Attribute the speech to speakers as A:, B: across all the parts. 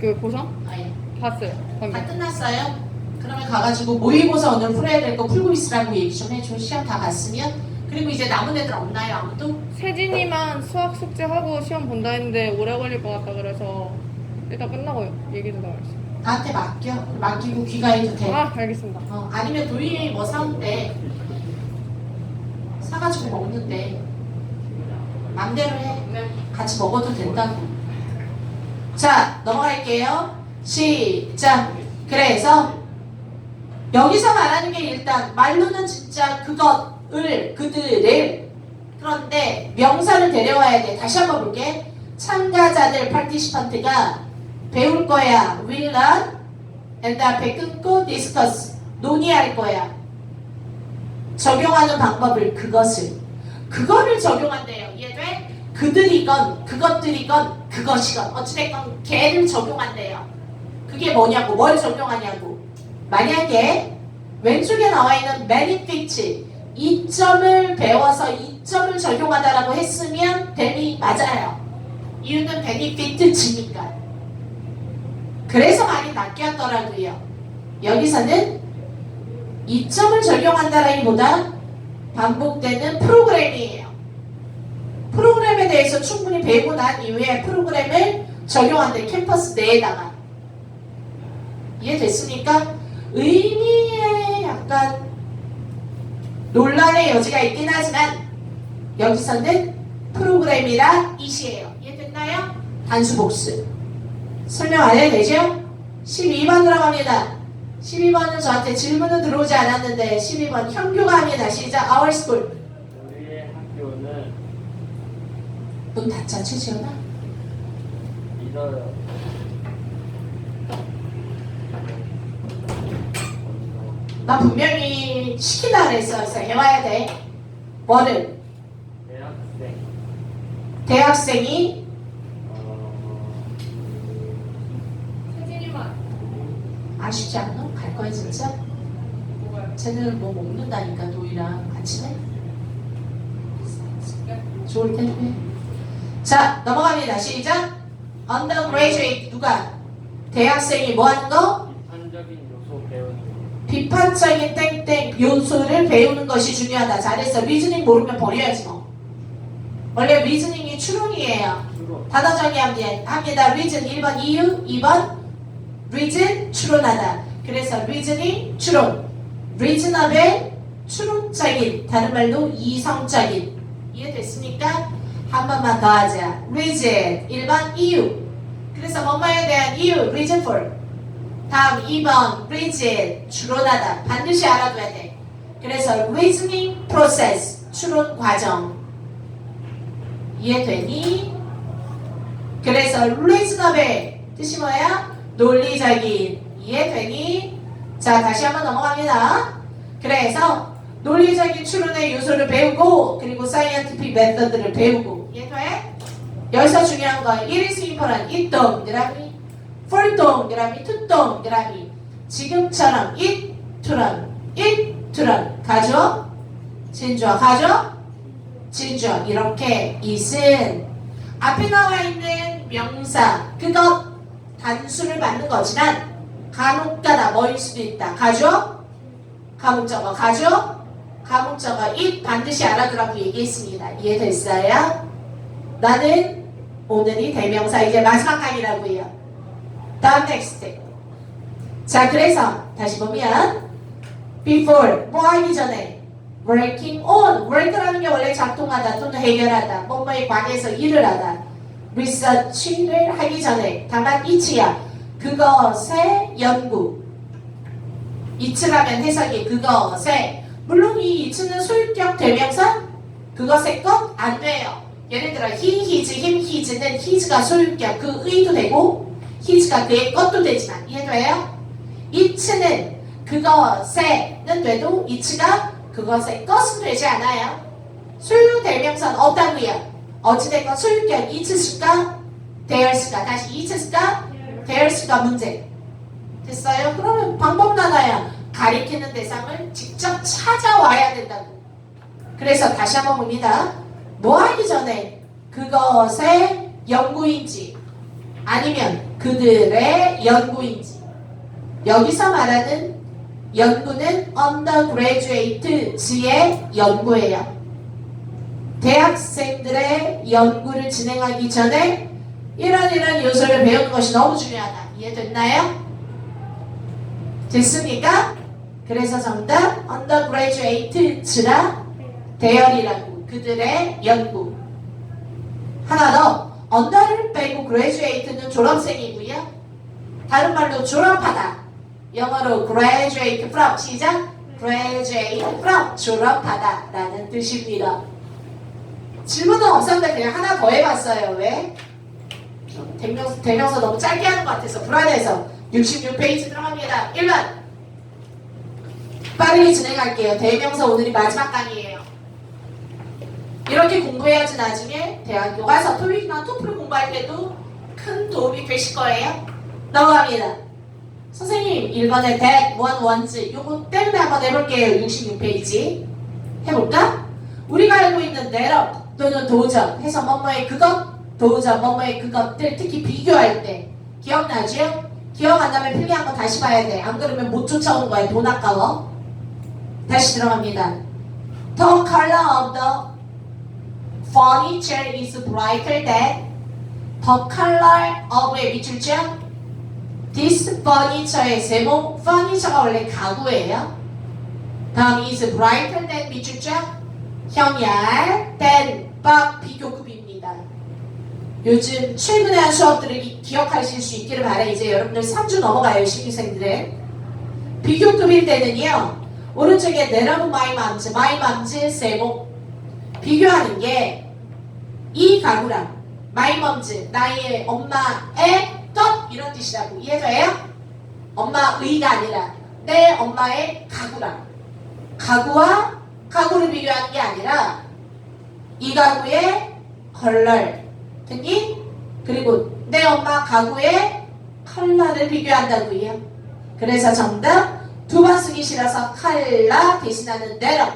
A: 그 고성
B: 아, 예.
A: 봤어요. 방금.
B: 다 끝났어요? 그러면 가가지고 모의고사 오늘 풀어야 될 거 풀고 있으라고 얘기 좀 해줘. 시험 다 봤으면. 그리고 이제 남은 애들 없나요, 아무도?
A: 세진이만 수학 숙제 하고 시험 본다 했는데 오래 걸릴 것 같다 그래서 일단 끝나고 얘기 좀 나가겠습니다.
B: 나한테 맡겨. 맡기고 귀가해도 돼.
A: 아 알겠습니다.
B: 어, 아니면 도희 뭐 사온대. 사가지고 먹는데. 맘대로 해.
A: 네.
B: 같이 먹어도 된다고. 자, 넘어갈게요. 시작. 그래서 여기서 말하는 게 일단 말로는 진짜 그것을 그들을 그런데 명사를 데려와야 돼. 다시 한번 볼게. 참가자들 파티시판트가 배울 거야. will learn. and 끊고 discuss. 논의할 거야. 적용하는 방법을 그것을 그거를 적용한대요. 이해돼? 그들이건 그것들이건 그것이건 어찌됐건 걔를 적용한대요. 그게 뭐냐고 뭘 적용하냐고 만약에 왼쪽에 나와 있는 benefit 이점을 배워서 이점을 적용하다라고 했으면 뱀이 맞아요. 이유는 benefit 지니까. 그래서 많이 낚였더라고요. 여기서는 이점을 적용한다라기보다 반복되는 프로그램이에요. 프로그램에 대해서 충분히 배우고 난 이후에 프로그램을 적용한대 캠퍼스 내에다가 이해됐습니까? 의미에 약간 논란의 여지가 있긴 하지만 여기서는 프로그램이라 이시예요. 이해됐나요? 단수 복수 설명 안 해도 되죠? 12번 들어갑니다. 12번은 저한테 질문은 들어오지 않았는데 12번 현규가 합니다. 시작. School.
C: 우리의 학교는
B: 문 닫자 최지연아.
C: 믿어요.
B: 나 분명히 시키다 그랬어. 그래서 해와야 돼. 뭐를?
C: 대학생
B: 대학생이 아쉽지 않아? 갈 거야 진짜? 쟤네는 뭐 먹는다니까 도희랑 같이 해? 좋을 텐데. 자 넘어갑니다. 시작. Undergraduate 누가? 대학생이 뭐 하는 거?
C: 비판적인 요소 배우는
B: 비판적인 땡땡 요소를 배우는 것이 중요하다. 잘했어. 리즈닝 모르면 버려야지 뭐. 원래 리즈닝이 추론이에요. 단어 정의합니다. 합니다. 리즌 1번 이유, 2번 리즌 추론하다. 그래서 리즈닝 추론. 리즈너벨 추론적인 다른 말로 이성적인 이해됐습니까? 한 번만 더 하자. 리즌 1번 이유. 그래서 뭐뭐에 대한 이유 reason for. 다음 2번 reason 추론하다. 반드시 알아둬야 돼. 그래서 reasoning process 추론 과정. 이해되니? 그래서 reasonable 뜻이 뭐야? 논리적인 이해되니? 자 다시 한번 넘어갑니다. 그래서 논리적인 추론의 요소를 배우고 그리고 scientific method를 배우고 이해돼? 여기서 중요한 건 it is important it 동그라미 for 동그라미 to 동그라미 지금처럼 it처럼 it처럼 가죠? 진주어 가죠? 진주어 이렇게 it은 앞에 나와 있는 명사 그것 단수를 받는 거지만 간혹가다 뭐일 수도 있다 가죠? 가목적어 가죠? 가목적어 it 반드시 알아두라고 얘기했습니다. 이해됐어요? 나는 오늘이 대명사 이제 마지막 강의라고요. 다음 텍스트 자 그래서 다시 보면 before 뭐 하기 전에? working on. work라는 게 원래 작동하다 또는 해결하다 뭐뭐에 관해서 일을 하다. research를 하기 전에. 다만 이치야 그것의 연구. 이츠라면 해석이 그것의 물론 이 이츠는 소유격 대명사 그것의 것 안 돼요 예를 들어 he, his, him, his는 his가 소유격 그 의도 되고 his가 그의 것도 되지만 이해돼요? 이츠는 그것에는 돼도 이츠가 그것의 것은 되지 않아요. 소유 대명사는 없다고요. 어찌됐건 소유격 이츠스가 대열스가 다시 이츠스가 대열스가 문제 됐어요? 그러면 방법 하나야. 가리키는 대상을 직접 찾아와야 된다고. 그래서 다시 한번 봅니다. 뭐 하기 전에 그것의 연구인지 아니면 그들의 연구인지 여기서 말하는 연구는 undergraduate의 연구예요. 대학생들의 연구를 진행하기 전에 이런 이런 요소를 배우는 것이 너무 중요하다. 이해됐나요? 됐습니까? 그래서 정답 undergraduates라 대열이라고. 그들의 연구. 하나 더 under를 빼고 graduate는 졸업생이고요. 다른 말로 졸업하다. 영어로 graduate from 시작. graduate from 졸업하다 라는 뜻입니다. 질문은 없었는데 그냥 하나 더 해봤어요. 왜? 좀 대명사, 대명사 너무 짧게 하는 것 같아서 불안해서. 66페이지 들어갑니다. 1번 빠르게 진행할게요. 대명사 오늘이 마지막 강의예요. 이렇게 공부해야지 나중에 대학교 가서 토익이나 토플 공부할 때도 큰 도움이 되실 거예요. 넘어갑니다. 선생님 1번에 that, one, ones 요거 때문에 한번 해볼게요. 66페이지 해볼까? 우리가 알고 있는 내러 또는 도저 해서 뭐뭐의 그것 도저 뭐뭐의 그것들 특히 비교할 때 기억나죠? 기억 안 나면 필기 한번 다시 봐야 돼. 안 그러면 못 쫓아오는 거야. 돈 아까워. 다시 들어갑니다. The color of the furniture is brighter than the color of의 밑줄죠? This furniture의 제목, furniture가 원래 가구예요. 다음 is brighter than 밑줄죠? 형열, than, 박, 비교급입니다. 요즘 최근에 한 수업들을 기- 기억하실 수 있기를 바래 이제 여러분들 3주 넘어가요 신입생들은 비교급일 때는요 오른쪽에 내러브 마이 맘즈 마이 맘즈 세모 비교하는 게 이 가구랑 마이 맘즈 나의 엄마의 것 이런 뜻이라고 이해돼요? 엄마의가 아니라 내 엄마의 가구랑 가구와 가구를 비교하는 게 아니라 이 가구의 컬러 됐니? 그리고 내 엄마 가구의 컬러를 비교한다고요. 그래서 정답 두번 쓰기 싫어서 컬러 대신하는 내러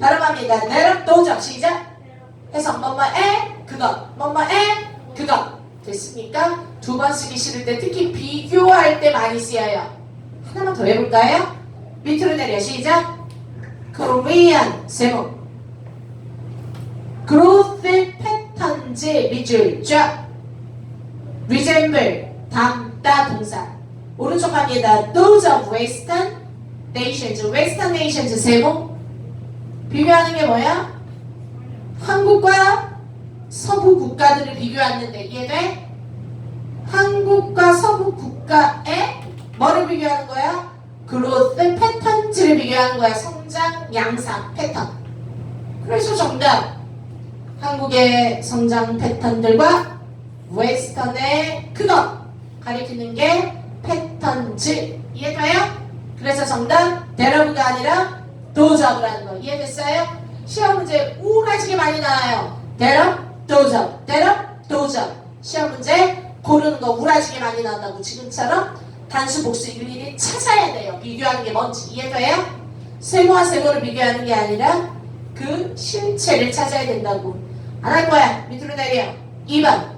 B: 발음합니다. 내러 도적 시작. 해서 뭐뭐에? 그것. 뭐뭐에? 그것. 됐습니까? 두 번 쓰기 싫을 때 특히 비교할 때 많이 쓰여요. 하나만 더 해볼까요? 밑으로 내려. 시작. Korean 제목 growth 패턴즈 밑줄 쫙. Resemble. 닮다 동사 오른쪽 갑니다 those of western nations western nations 제목 비교하는 게 뭐야? 한국과 서부 국가들을 비교하는데 이해돼? 한국과 서부 국가의 뭐를 비교하는 거야? growth 패턴즈를 비교하는 거야 성장 양상 패턴 그래서 정답 한국의 성장 패턴들과 웨스턴의 그것 가리키는 게 패턴즈 이해돼요? 그래서 정답 대러브가 아니라 도접이라는 거 이해됐어요? 시험 문제 우울하시게 많이 나와요. 대럽 도접 대럽 도접 시험 문제 고르는 거 우울하시게 많이 나온다고 지금처럼 단수 복수 일일이 찾아야 돼요. 비교하는 게 뭔지 이해돼요? 세모와 세모를 비교하는 게 아니라 그 실체를 찾아야 된다고. 안 할 거야. 밑으로 내려. 2번.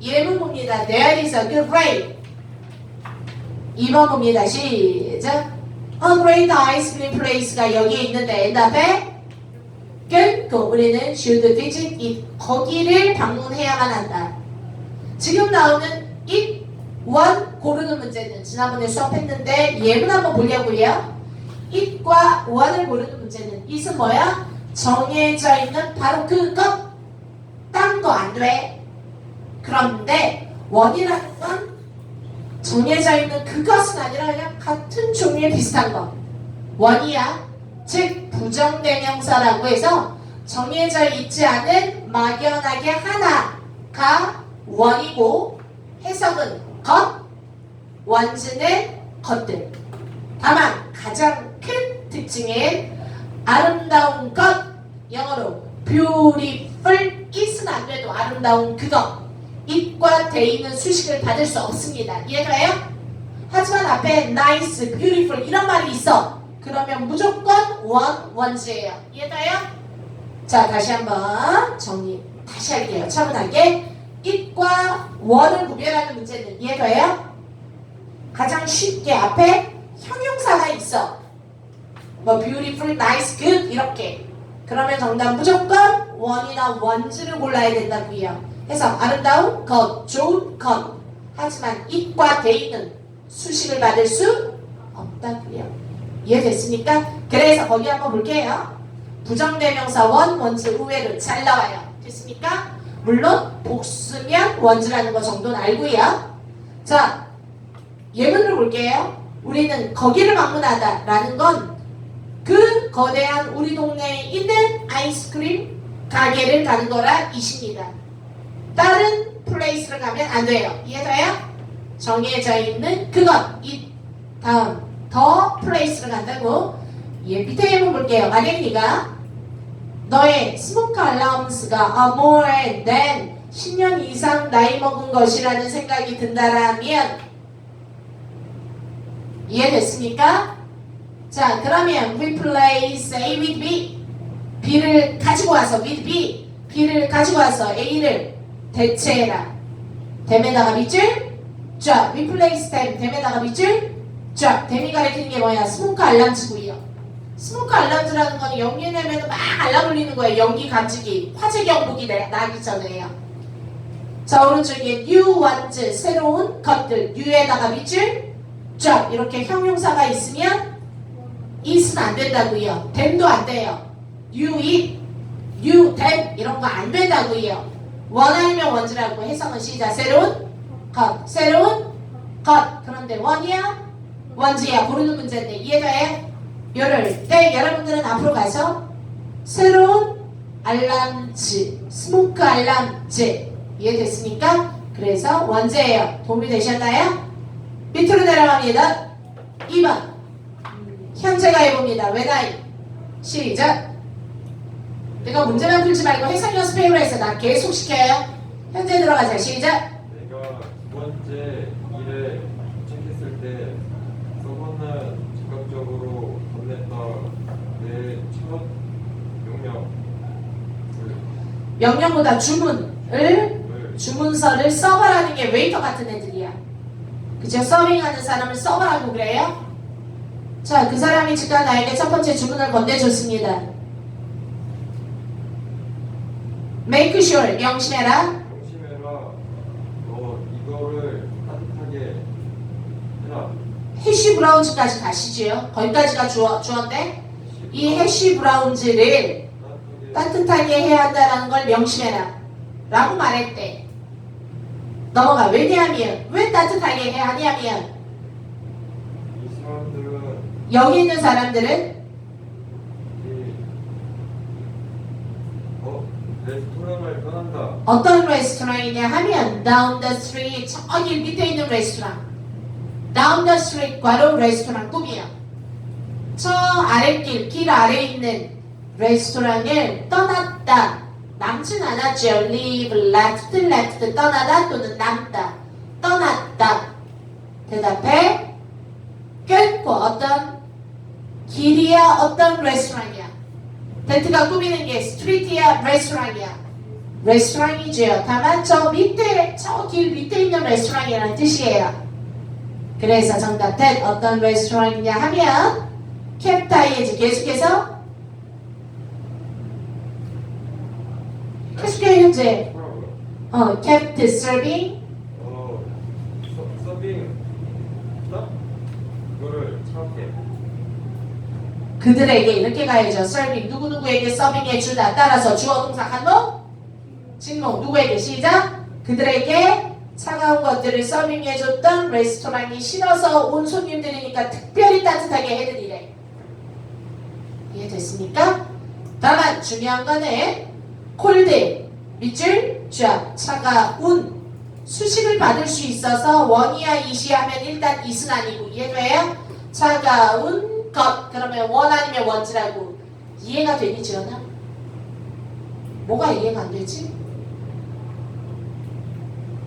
B: 예문 봅니다. There is a good grade 2번 봅니다. 시작. A great ice cream place가 여기에 있는데 그 다음에 끊고 우리는 should visit it. 거기를 방문해야만 한다. 지금 나오는 it one 고르는 문제는 지난번에 수업했는데 예문 한번 보려고요. it과 one을 고르는 문제는 it은 뭐야? 정해져 있는 바로 그것. 딴 거 안 돼. 그런데 원이라는 건 정해져 있는 그것은 아니라 그냥 같은 종류의 비슷한 거. 원이야. 즉 부정대명사라고 해서 정해져 있지 않은 막연하게 하나가 원이고 해석은 것, 원즈는 것들. 다만 가장 큰 특징인 아름다운 것 영어로 beautiful is는 안 돼도 아름다운 그것 it과 대인은 수식을 받을 수 없습니다. 이해가요? 하지만 앞에 nice, beautiful 이런 말이 있어. 그러면 무조건 one, ones예요. 이해가요? 자 다시 한번 정리 다시 할게요. 차분하게 it과 원을 구별하는 문제는 이해돼요? 가장 쉽게 앞에 형용사가 있어. 뭐 beautiful, nice, good 이렇게. 그러면 정답 무조건 원이나 원즈를 골라야 된다고요. 해서 아름다운 것, 좋은 것. 하지만 it과 they는 수식을 받을 수 없다고요. 이해됐습니까? 그래서 거기 한번 볼게요. 부정대명사 원, 원즈 의외로 잘 나와요. 됐습니까? 물론 복수면 원즈라는 거 정도는 알고요. 자, 예문을 볼게요. 우리는 거기를 방문하다 라는 건 그 거대한 우리 동네에 있는 아이스크림 가게를 가는 거라 이십니다. 다른 플레이스를 가면 안 돼요. 이해돼요? 정해져 있는 그것, 이 다음 더 플레이스를 간다고. 예, 밑에 예문 볼게요. 만약에 네가 너의 스모크 알라운스가 more than 10년 이상 나이 먹은 것이라는 생각이 든다라면 이해됐습니까? 자 그러면 replace A with B B를 가지고 와서 with B B를 가지고 와서 A를 대체해라 댐에다가 밑줄 쫙 replace 댐 댐에다가 밑줄 쫙 댐이 가리키는 게 뭐야 스모크 알람지고요 스모크 알람즈라는 거는 연기 내면 막 알람 울리는 거예요. 연기 감지기, 화재 경보기 나- 나기 전에요. 자 오른쪽에 new ones 새로운 것들 new에다가 밑줄 쫙 이렇게 형용사가 있으면 is는 안 된다고요. them도 안 돼요. you it, you them 이런 거 안 된다고요. 원 아니면 원즈라고 해석은 시작 새로운 것 새로운 것 그런데 원이야 원지야 고르는 문제인데 이해돼요? 이럴 때 여러분들은 앞으로 가서 새로운 알람즈, 스모크 알람즈 이해됐습니까? 그래서 원제예요. 도움이 되셨나요? 밑으로 내려갑니다. 2번 현재가 해봅니다. I 시작 내가 문제만 풀지 말고 해석 연습해보라 해서 나 계속 시켜요. 현재 들어가자. 시작
D: 내가 두 번째 일에 도착했을 때 서버는 즉각적으로 건넸다 내첫 명령을
B: 명령보다 주문을
D: 을
B: 주문서를 서버라는 게 웨이터 같은 애들이야. 그죠? 서빙하는 사람을 서버라고 그래요? 자, 그 사람이 즉각 나에게 첫 번째 주문을 건네줬습니다. Make sure, 명심해라.
D: 명심해라 너 이거를 따뜻하게 해라
B: 해쉬 브라운즈까지 가시지요. 거기까지가 주어, 주어인데 이 해쉬 브라운즈를
D: 따뜻하게
B: 따뜻하게 해야 한다는 걸 명심해라. 라고 말했대. 넘어가. 왜냐하면, 왜 따뜻하게 해야 하냐면,
D: 이 사람들은
B: 여기 있는 사람들은
D: 이 어,
B: 어떤 레스토랑이냐 하면 down the street 저기 밑에 있는 레스토랑. down the street 괄호 레스토랑 꿈이야 저 아랫길 길 아래에 있는 레스토랑을 떠났다. 남진 않았죠 leave left left 떠나다 또는 남다. 떠났다. 대답해. 결코 어떤 길이야 어떤 레스토랑이야 벤트가 꾸미는 게 스트리트야 레스토랑이야 레스토랑이죠. 다만 저 밑에 저 길 밑에 있는 레스토랑이라는 뜻이에요. 그래서 정답 that 어떤 레스토랑이냐 하면 캡타이에지 계속해서 계속해요 현재? 어 serving
D: 어 서, 서빙 다 그거를 차게
B: 그들에게 이렇게 가야죠. serving 누구누구에게 서빙해 주다 따라서 주어 동사 한목 직목 누구에게 시작 그들에게 차가운 것들을 서빙해 줬던 레스토랑이 싫어서 온 손님들이니까 특별히 따뜻하게 해드리래. 이해됐습니까? 다만 중요한 거는 콜드 밑줄 쫙 차가운 수식을 받을 수 있어서 원이야 이시 하면 일단 이은 아니고 이해돼요? 차가운 것 그러면 원 아니면 원지라고 이해가 되니 지연아? 뭐가 이해가 안 되지?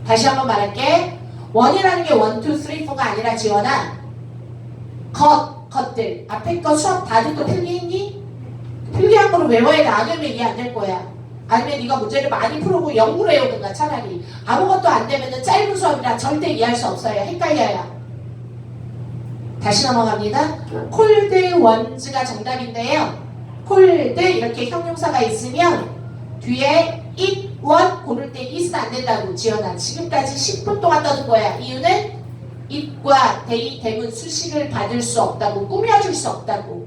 B: 다시 한번 말할게 원이라는 게 원, 투, 쓰리, 포가 아니라 지원아 것, 것들 앞에 거 수업 다 듣고 필기했니? 필기한 거로 외워야 돼. 안 외우면 이해 안 될 거야 아니면 네가 문제를 많이 풀고 연구를 해오든가 차라리 아무것도 안 되면 짧은 수업이라 절대 이해할 수 없어요. 헷갈려요. 다시 넘어갑니다. 콜드 원즈가 정답인데요. 콜드 이렇게 형용사가 있으면 뒤에 it, what 고를 때 it은 안 된다고 지연아. 지금까지 10분 동안 떠든 거야. 이유는 it과 they, them은 수식을 받을 수 없다고 꾸며줄 수 없다고.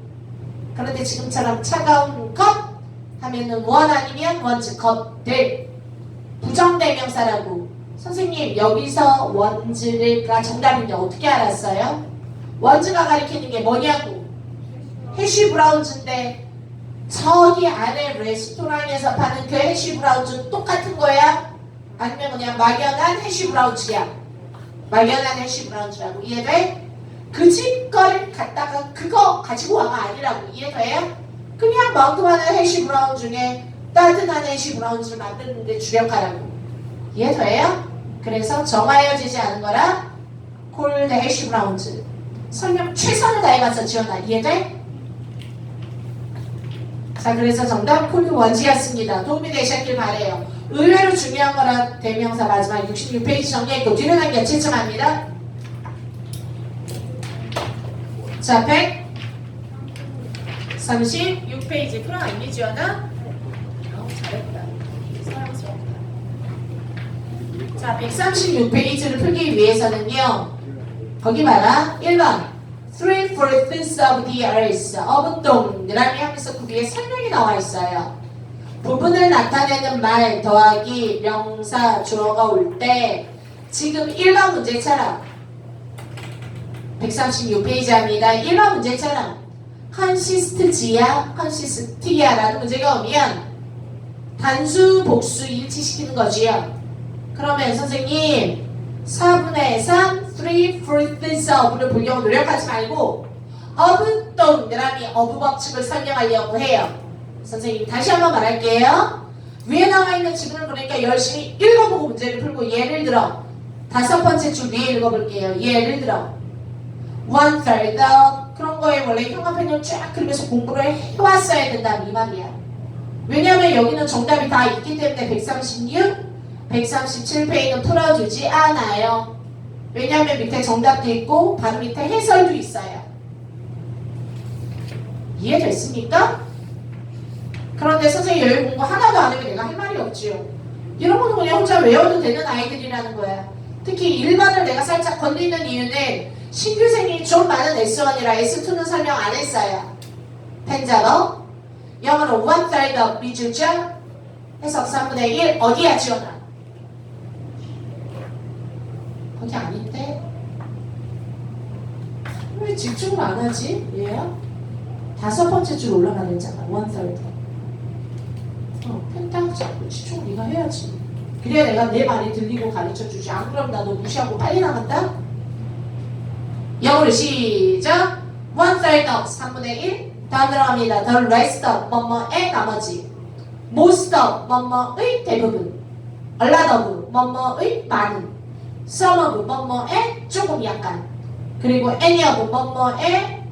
B: 그런데 지금처럼 차가운 컵 하면은 원 아니면 원즈 컵들 부정대명사라고. 선생님 여기서 원즈가 정답인데 어떻게 알았어요? 원즈가 가리키는 게 뭐냐고. 해쉬 브라운즈인데 저기 안에 레스토랑에서 파는 그 해쉬 브라운즈는 똑같은 거야? 아니면 그냥 막연한 해쉬 브라운즈야? 막연한 해쉬 브라운즈라고 이해돼? 그 집 거를 갖다가 그거 가지고 와가 아니라고 이해돼요? 그냥 멍뚱하는 해쉬 브라운 중에 따뜻한 해쉬 브라운즈를 만드는데 주력하라고 이해돼요? 그래서 정하여지지 않은 거라 콜드 해쉬 브라운즈 설명 최선을 다해봤어 지원아 이해돼? 자 그래서 정답 콜드 원지였습니다. 도움이 되셨길 바래요. 의외로 중요한 거라 대명사 마지막 66페이지 정리했고 뒤로 남겨 채점합니다. 자 136페이지 풀어 있니 지원아? 어, 잘했다. 사랑스럽다. 자 136페이지를 풀기 위해서는요 거기 봐라. 1번. Three fourths of the earth of 동그라미 하면서 그 위에 설명이 나와 있어요. 부분을 나타내는 말 더하기 명사 주어가 올 때 지금 1번 문제처럼 136페이지입니다. 1번 문제처럼 consist지야 consist야라는 문제가 오면 단수 복수 일치시키는 거지요. 그러면 선생님 4분의 3, 3 fourths of를 보려고 노력하지 말고 of 동그라미 of 법칙을 설명하려고 해요. 선생님 다시 한번 말할게요. 위에 나와 있는 지문을 보니까 열심히 읽어보고 문제를 풀고 예를 들어 다섯 번째 줄 위에 읽어볼게요. 예를 들어 one third of 그런 거에 원래 형광펜을 쫙 그리면서 공부를 해왔어야 된다 이 말이야. 왜냐하면 여기는 정답이 다 있기 때문에 136 137페이지는 풀어주지 않아요. 왜냐하면 밑에 정답도 있고 바로 밑에 해설도 있어요. 이해됐습니까? 그런데 선생님 여기 공부 하나도 안 하면 내가 할 말이 없지요. 이런 거는 그냥 혼자 외워도 되는 아이들이라는 거야. 특히 1번을 내가 살짝 건드리는 이유는 신규생이 좀 많은 S1이라 S2는 설명 안 했어요. 펜자로 영어로 one third of 미주죠? 해석 3분의 1 어디야 지원아? 거기 아닌데? 왜 집중을 안 하지? 얘야? 다섯 번째 줄 올라가랬잖아. 원 third. 어, 펜딱 집중 네가 해야지. 그래야 내가 내 말이 들리고 가르쳐 주지. 안 그럼 나너 무시하고 빨리 나간다? 영어로 시작. one third of 3분의 1. 다음 들어갑니다. The rest of 뭐뭐의 나머지. most of 뭐뭐의 대부분. a lot of 뭐뭐의 많은. some of 뭐뭐의 조금 약간. 그리고 any of 뭐뭐의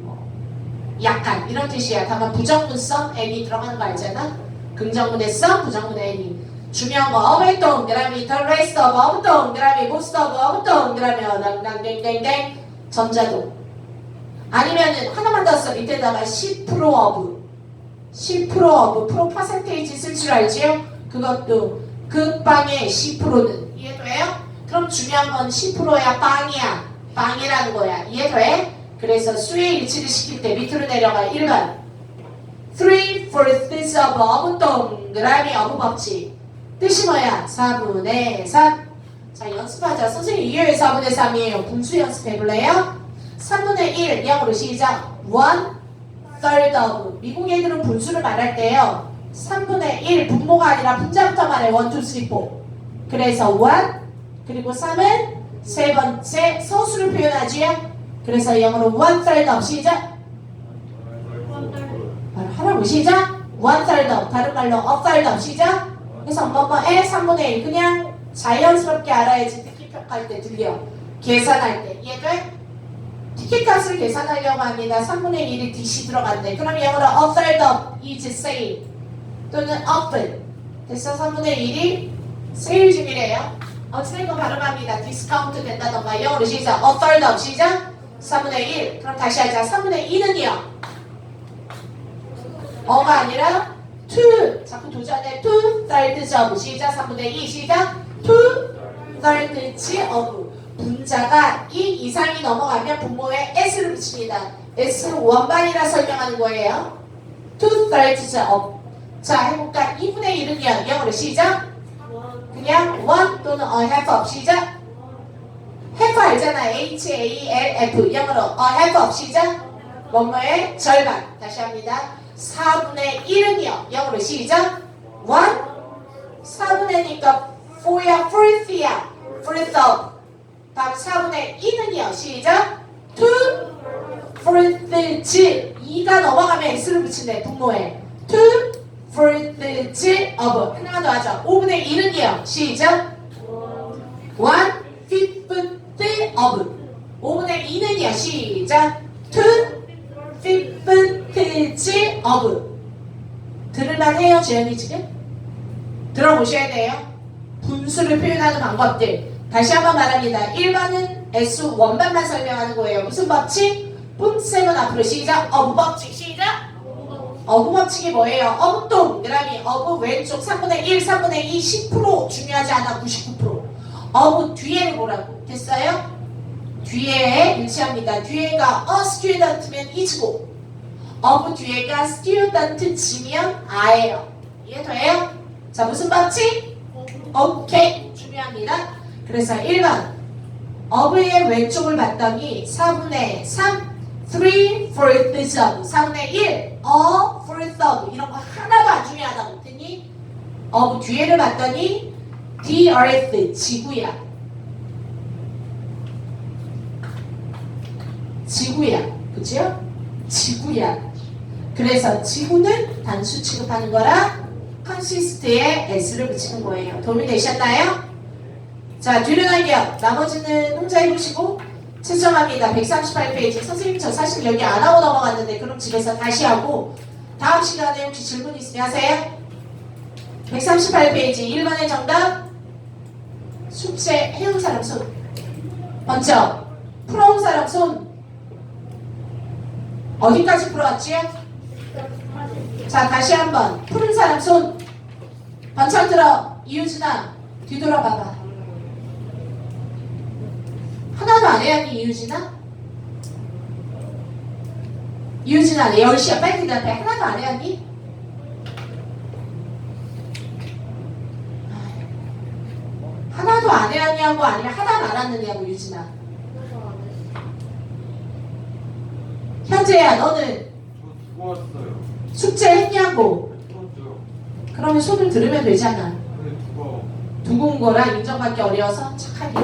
B: 뭐 약간 이런 뜻이야. 다만 부정문 some any 들어가는 거 알잖아. some, 부정문의 any. 중요한 거 of의 동그라미 of of 동그라미 of of 동그라미 어당당땡땡땡 전자도 아니면은 하나만 더 써 밑에다가 10% of 10% of 프로 퍼센테이지 쓸 줄 알지요? 그것도 그 빵의 10%는 이해돼요? 그럼 중요한 건 10%야 빵이야 빵이라는 거야. 이해돼? 그래서 수의 일치를 시킬 때 밑으로 내려가 1번. 3 fourths of 동그라미 of 법칙. 뜻이 뭐야? 4분의 3 자 연습하자. 선생님 2호의 4분의 3이에요. 분수 연습해볼래요? 3분의 1 영어로 시작. 1 third of. 미국 애들은 분수를 말할 때요. 3분의 1 분모가 아니라 분자부터 말해. 1, 2, 3, 4 그래서 1 그리고 3은 세 번째 서수를 표현하지요 그래서 영어로 1 third of 시작. 바로 하라고 시작. 1 third of 다른 말로 a third of 시작. 그래서 뭐뭐의 3분의 1 그냥 자연스럽게 알아야지 특히 평가할 때 들려. 계산할 때. 이해돼? 티켓 값을 계산하려고 합니다. 3분의 1이 DC 들어간대 그럼 영어로 a third of is same 또는 often 됐어? 3분의 1이 세일 중이래요. 어찌된 거 발음합니다. 디스카운트 된다던가 영어로 시작. a third of 시작. 3분의 1. 그럼 다시 하자. 3분의 2는요. 어가 아니라 two. 자꾸 도전해. two thirds of 시작. 3분의 2 시작. two thirds of. 분자가 2 이상이 넘어가면 분모에 s를 붙입니다. s를 원반이라 설명하는 거예요. two thirds of. 자, 해볼까? 2분의 1은요. 영어로 시작. 그냥 원 또는 어 a have 없이 시작. have 알잖아. H A L F 영어로 a have 없이 시작. 뭐뭐의 절반. 다시 합니다. 4분의 1은요. 영어로 시작. 1 4분의니까 4야 4th야 4th 다음 4분의 2는요. 시작. 2 4th지 2가 넘어가면 x를 붙인대 분모에 2 frequency of 하나만 더 하죠. 5분의 1은요. 시작. one fifth of 5분의 2는요. 시작. two fifth of 들을만 해요. 재현이 지금? 들어보셔야 돼요. 분수를 표현하는 방법들. 다시 한번 말합니다. 1번은 S 원반만 설명하는 거예요. 무슨 법칙? 뿜쌤은 앞으로 시작. 어부 법칙 시작. 어부 법칙이 뭐예요? 어부 동그라미 어부 왼쪽 3분의 1, 3분의 2, 10% 중요하지 않아 99%. 어부 뒤에를 보라고. 됐어요? 뒤에 일치합니다. 뒤에가 a student면 is고 어부 뒤에가 student 지면 아예요. 이해돼요? 자 무슨 법칙? 오케이 중요합니다. 그래서 1번 어부의 왼쪽을 봤더니 4분의 3 3 fourths of 4분의 1 a fourth of 이런 거 하나도 안 중요하다고 했더니 어부 뒤에를 봤더니 earth 지구야. 지구야. 그죠? 지구야. 그래서 지구는 단수 취급하는 거라 consist에 s를 붙이는 거예요. 도움이 되셨나요? 자 뒤로 넘겨 나머지는 혼자 해보시고 채점합니다. 138페이지. 선생님 저 사실 여기 안 하고 넘어갔는데 그럼 집에서 다시 하고 다음 시간에 혹시 질문 있으면 하세요. 138페이지. 1번의 정답. 숙제 해온 사람 손. 먼저 풀어온 사람 손. 어디까지 풀어왔지요? 자 다시 한번. 푸른 사람 손. 번쩍 들어. 이유진아 뒤돌아봐봐 하나도 안 해야 하니 이유진아? 이유진아 내 10시야 빨리 대답해 하나도 안 해야 하니? 하나도 안 해야 하냐고 아니면 하나도 안 왔느냐고 유진아 현재야 너는
D: 저 왔어요.
B: 숙제 했냐고. 그러면 손을 들으면 되잖아
D: 두고
B: 두고 온 거라 인정받기 어려워서 착하게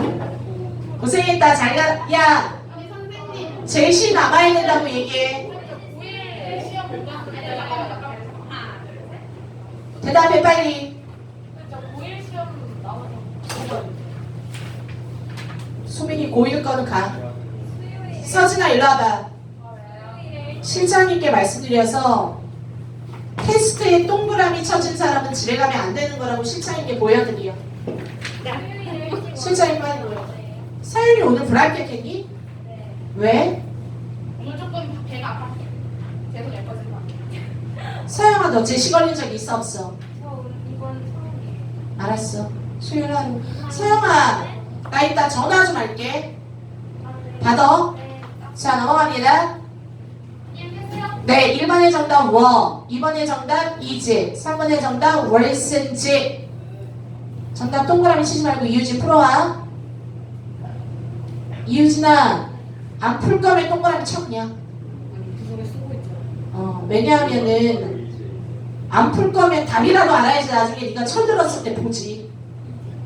B: 고생했다. 잘가. 야
A: 아니 선생님
B: 제시 남아야 된다고 얘기해.
A: 9일 시험 본다? 아니 잠깐만 잠깐만 하나 둘셋
B: 대답해 빨리.
A: 저 9일 시험 나와서
B: 소민이 고1 거는 가. 서진아 일로 와봐. 실장님께 말씀드려서 테스트에 동그라미 쳐진 사람은 집에 가면 안 되는 거라고 실장님께 보여드려. 실장님 빨리 사연이 오늘 불합격 했니? 왜?
A: 오늘 조금 배가 아팠어요. 계속 예뻐진
B: 서영아 너 제시 걸린 적 있어 없어?
A: 저 오늘 이번 처음이에요.
B: 알았어. 수요일 하루. 서영아 나 이따 전화 좀 할게. 받아. 자 넘어갑니다. 네 1번의 정답 워. 2번의 정답 이지 3번의 정답 월슨지 정답 동그라미 치지 말고 이유진 풀어와 이유진아 안 풀 거면 동그라미 쳐 그냥.
A: 그
B: 어, 왜냐하면은 안 풀 거면 답이라도 알아야지 나중에 네가 철들었을 때 보지.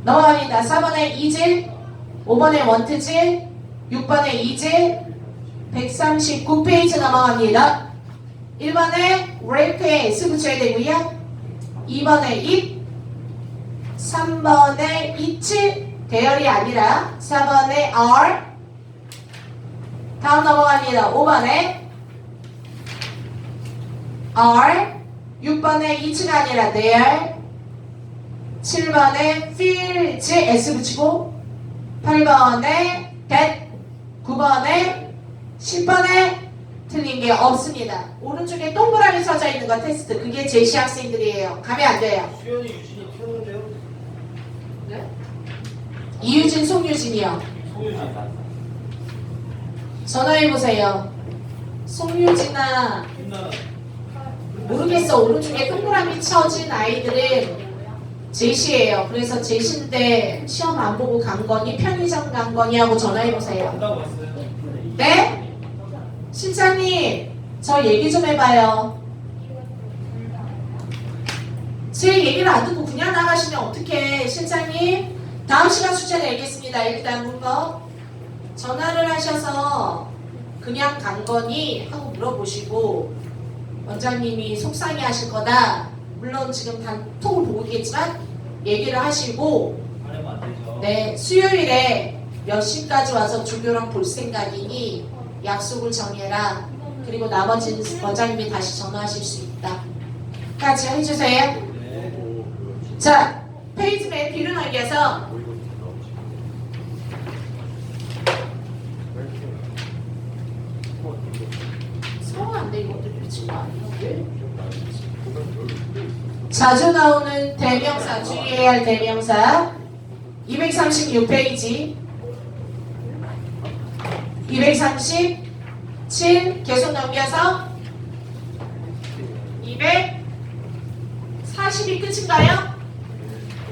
B: 넘어갑니다. 4번에 이질 5번에 원트질 6번에 이질 139페이지 넘어갑니다. 1번에 레이크에 S 붙여야 되고요. 2번에 잇 3번에 이치 대열이 아니라 4번에 R 다음 넘어갑니다 5번에 R 6번에 이치가 아니라 there 7번에 feels S 붙이고 8번에 that 9번에 10번에 틀린 게 없습니다. 오른쪽에 동그라미 써져 있는 거 테스트 그게 제시 학생들이에요. 가면 안 돼요.
E: 이유진,
B: 송유진이요.
E: 송유진
B: 전화해 보세요. 송유진아 모르겠어. 오른쪽에 동그라미 쳐진 아이들은 제시예요. 그래서 제시인데 시험 안 보고 간 거니 편의점 간 거니 하고 전화해 보세요.
E: 간다고 했어요
B: 네? 실장님, 저 얘기 좀 해봐요. 제 얘기를 안 듣고 그냥 나가시면 어떡해, 실장님? 다음 시간 숙제 내겠습니다. 일단 문법. 전화를 하셔서 그냥 간 거니 하고 물어보시고 원장님이 속상해 하실 거다. 물론 지금 단톡을 보고 있겠지만 얘기를 하시고 네, 수요일에 몇 시까지 와서 조교랑 볼 생각이니 약속을 정해라. 그리고 나머지는 원장님이 다시 전화하실 수 있다. 같이 해주세요.
E: 네.
B: 자, 페이지 맨 뒤로 넘겨서 서운한데 이것도 미친 거 아니야? 왜? 자주 나오는 대명사, 주의해야 할 대명사. 236페이지. 237 계속 넘겨서 240이 끝인가요?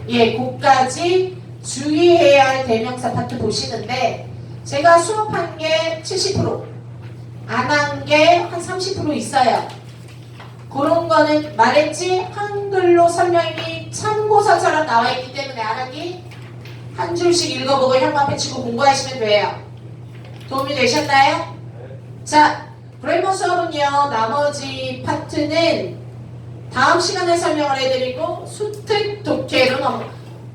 B: 예, 고까지 주의해야 할 대명사 파트 보시는데 제가 수업한 게 70%, 안 한 게 한 30% 있어요. 그런 거는 말했지 한글로 설명이 참고서처럼 나와 있기 때문에 안 하기 한 줄씩 읽어보고 형광 패치고 공부하시면 돼요. 도움이 되셨나요? 자, 브레이머 수업은요, 나머지 파트는 다음 시간에 설명을 해드리고 수특 독해로 넘어.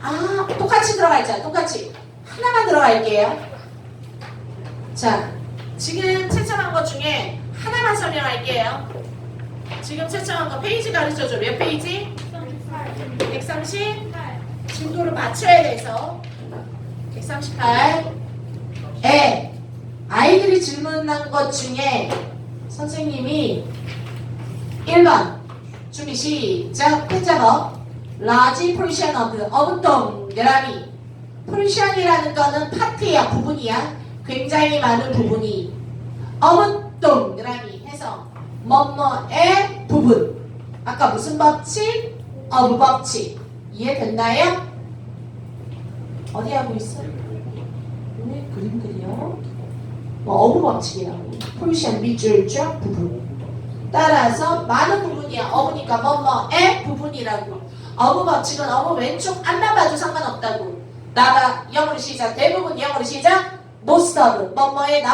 B: 아, 똑같이 들어가 있잖아. 똑같이. 하나만 들어갈게요. 자, 지금 채점한 것 중에 하나만 설명할게요. 지금 채점한 거 페이지 가르쳐줘. 몇 페이지? 130. 진도를 맞춰야 돼서 138. 에 아이들이 질문한 것 중에 선생님이 1번 준비 시작 펜잡어 라지 프리션 어브 어부동 내라미 프리션이라는 거는 파트야 부분이야 굉장히 많은 부분이 어부동 내라미 해서 뭐뭐의 부분. 아까 무슨 법칙? 어부 법칙. 이해됐나요? 어디 하고 있어? 왜 그림 그려? 뭐 어부 법칙이라고. 프리션 밑줄 쫙 부분. 따라서 많은 부분이야. 어부니까 뭐뭐의 부분이라고. 어부 법칙은 어부 왼쪽 앞만 봐도 상관없다고. 나가 영어로 시작. 대부분 영어로 시작. Most of 뭐뭐의 나